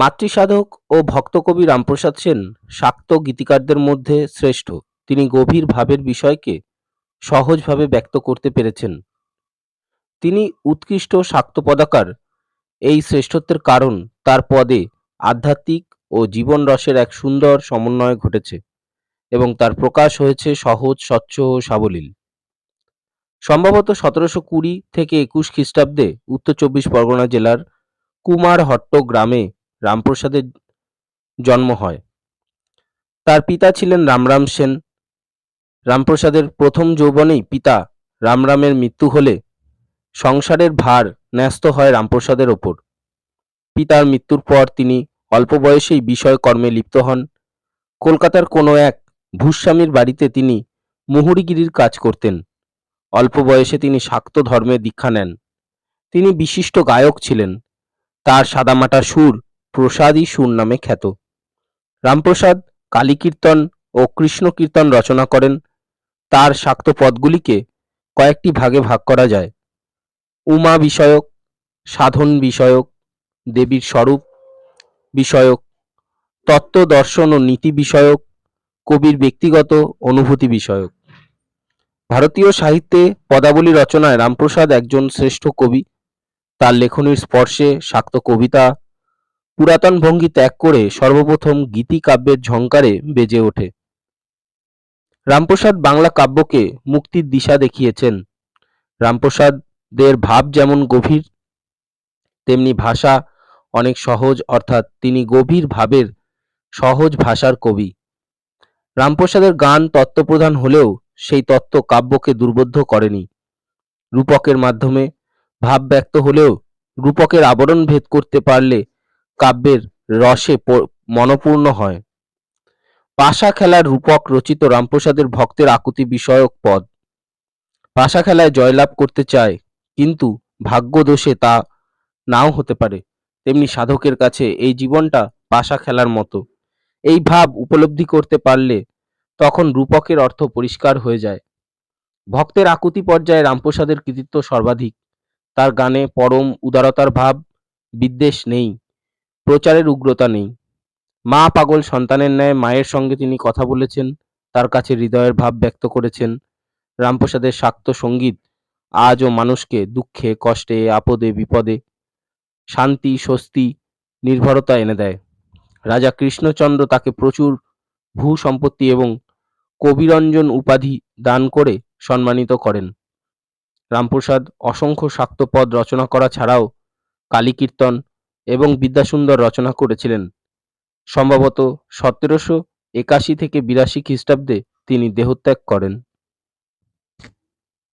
মাতৃসাধক ও ভক্তকবি রামপ্রসাদ সেন শাক্ত গীতিকারদের মধ্যে শ্রেষ্ঠ। তিনি গভীর ভাবের বিষয়কে সহজভাবে ব্যক্ত করতে পেরেছেন। তিনি উৎকৃষ্ট শাক্ত পদাকার এই শ্রেষ্ঠত্বের কারণ তার পদে আধ্যাত্মিক ও জীবন রসের এক সুন্দর সমন্বয় ঘটেছে এবং তার প্রকাশ হয়েছে সহজ, স্বচ্ছ ও সাবলীল। সম্ভবত সতেরোশো কুড়ি থেকে একুশ খ্রিস্টাব্দে উত্তর চব্বিশ পরগনা জেলার কুমারহট্ট গ্রামে রামপ্রসাদের জন্ম হয়। তার পিতা ছিলেন রামরাম সেন। রামপ্রসাদের প্রথম যৌবনেই পিতা রামরামের মৃত্যু হলে সংসারের ভার ন্যস্ত হয় রামপ্রসাদের ওপর। পিতার মৃত্যুর পর তিনি অল্প বয়সেই বিষয় কর্মে লিপ্ত হন। কলকাতার কোনো এক ভূস্বামীর বাড়িতে তিনি মুহুরিগিরির কাজ করতেন। অল্প বয়সে তিনি শাক্ত ধর্মে দীক্ষা নেন। তিনি বিশিষ্ট গায়ক ছিলেন। তার সাদামাটা সুর প্রসাদী সুর নামে খ্যাত। রামপ্রসাদ কালী কীর্তন ও কৃষ্ণ কীর্তন রচনা করেন। তার শাক্ত পদগুলিকে কয়েকটি ভাগে ভাগ করা যায়। উমা বিষয়ক, সাধন বিষয়ক, দেবীর স্বরূপ বিষয়ক, তত্ত্ব দর্শন ও নীতি বিষয়ক, কবির ব্যক্তিগত অনুভূতি বিষয়ক। ভারতীয় সাহিত্যে পদাবলী রচনায় রামপ্রসাদ একজন শ্রেষ্ঠ কবি। তার লেখনীর স্পর্শে শাক্ত কবিতা পুরাতন ভঙ্গি ত্যাগ করে সর্বপ্রথম গীতি কাব্যের ঝঙ্কারে বেজে ওঠে। রামপ্রসাদ বাংলা কাব্যকে মুক্তির দিশা দেখিয়েছেন। রামপ্রসাদের ভাব যেমন গভীর, তেমনি ভাষা অনেক সহজ, অর্থাৎ তিনি গভীর ভাবের সহজ ভাষার কবি। রামপ্রসাদের গান তত্ত্বপ্রধান হলেও সেই তত্ত্ব কাব্যকে দুর্বোধ্য করেনি। রূপকের মাধ্যমে ভাব ব্যক্ত হলেও রূপকের আবরণ ভেদ করতে পারলে কাব্যের রসে মনপূর্ণ হয়। পাশা খেলার রূপক রচিত রামপ্রসাদের ভক্তের আকুতি বিষয়ক পদ। পাশা খেলায় জয়লাভ করতে চায়, কিন্তু ভাগ্য দোষে তা নাও হতে পারে। তেমনি সাধকের কাছে এই জীবনটা পাশা খেলার মতো। এই ভাব উপলব্ধি করতে পারলে তখন রূপকের অর্থ পরিষ্কার হয়ে যায়। ভক্তের আকুতি পর্যায়ে রামপ্রসাদের কৃতিত্ব সর্বাধিক। তার গানে পরম উদারতার ভাব বিদ্বেষ নেই। প্রচারের উগ্রতা নেই। মা পাগল সন্তানের ন্যায় মায়ের সঙ্গে তিনি কথা বলেছেন, তার কাছে হৃদয়ের ভাব ব্যক্ত করেছেন। রামপ্রসাদের শাক্ত সংগীত আজও মানুষকে দুঃখে, কষ্টে, আপদে, বিপদে, শান্তি, স্বস্তি, নির্ভরতা এনে দেয়। রাজা কৃষ্ণচন্দ্র তাকে প্রচুর ভূ সম্পত্তি এবং কবিরঞ্জন উপাধি দান করে সম্মানিত করেন। রামপ্রসাদ অসংখ্য শাক্তপদ রচনা করা ছাড়াও কালী কীর্তন এবং বিদ্যাসুন্দর রচনা করেছিলেন। সম্ভবত সতেরোশো একাশি থেকে বিরাশি খ্রিস্টাব্দে তিনি দেহত্যাগ করেন।